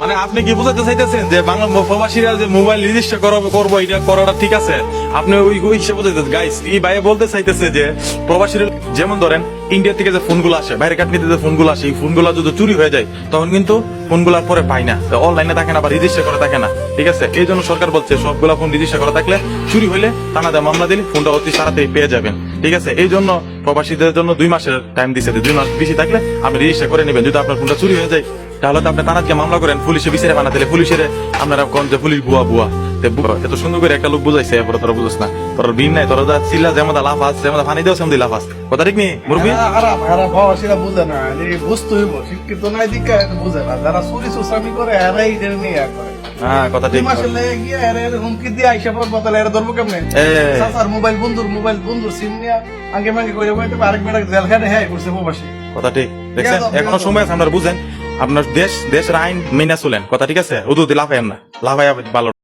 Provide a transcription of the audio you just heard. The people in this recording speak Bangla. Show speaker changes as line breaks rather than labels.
মানে আপনি কি বুঝাতে চাইতেছেন যে বাংলা প্রবাসীরা যে মোবাইল রেজিস্টার করব করব, এটা করাটা ঠিক আছে? আপনি ওই ওই হিসেবে বুঝাইতেছেন গাইস এই ভাই বলতে চাইতেছে যে প্রবাসীরা যেমন ধরেন ইন্ডিয়া থেকে যে ফোনগুলো আসে, বাইরে কাটনিতে যে ফোনগুলো আসে, এই ফোনগুলো যদি চুরি হয়ে যায়, তখন কিন্তু ফোনগুলোর পরে পাই না। অনলাইনে থাকে না বা রেজিস্টার করা থাকে না, ঠিক আছে? এই জন্য সরকার বলছে, সবগুলা ফোন রেজিস্টার করা থাকলে চুরি হইলে থানা দেয় মামলা দিলে ফোনটা অতি তাড়াতাড়ি পেয়ে যাবেন, ঠিক আছে? এই জন্য প্রবাসীদের জন্য দুই মাসের টাইম দিছে দুই মাস বেশি থাকলে আপনি রেজিস্টার করে নেবেন। যদি আপনার ফোনটা চুরি হয়ে যায় তাহলে তো আপনি থানাকে মামলা করেন পুলিশে বিচারে বানা দিলে পুলিশের আপনারা কোন যে পুলিশ বুয়া বুয়া। এত সুন্দর করে একটা লোক বুঝাইছে এরপরে তোরা বুঝছ না। তোর বিন নাই তোরা যা চিল্লা যেমন লাভ আছে যেমন ফানি দেওয়া সেমন লাভ আছে কথা ঠিক নেই মুরব্বী?
খারাপ খারাপ হওয়া সেটা বুঝে না। এই বুঝতে হইব? শিক্ষিত নাই দিকে বুঝে না। যারা চুরি সুসামি করে এরাই এদের নিয়ে করে।
হ্যাঁ কথা ঠিক।
গিয়ে এরা হুমকি দিয়ে আইসা পর বদলে এরা ধরবো কেমনে। মোবাইল বন্ধুর মোবাইল বন্ধুর সিম নিয়ে আগে মাগে আরেক বেটা জেল খাটে হ্যাঁ করছে প্রবাসী।
কথা ঠিক। দেখছেন
এখনও
সময় আছে আপনারা বুঝেন। আপনার দেশ দেশের আইন মেনে চলেন। কথা ঠিক আছে? উদু লাফাই না। লাভাই ভালো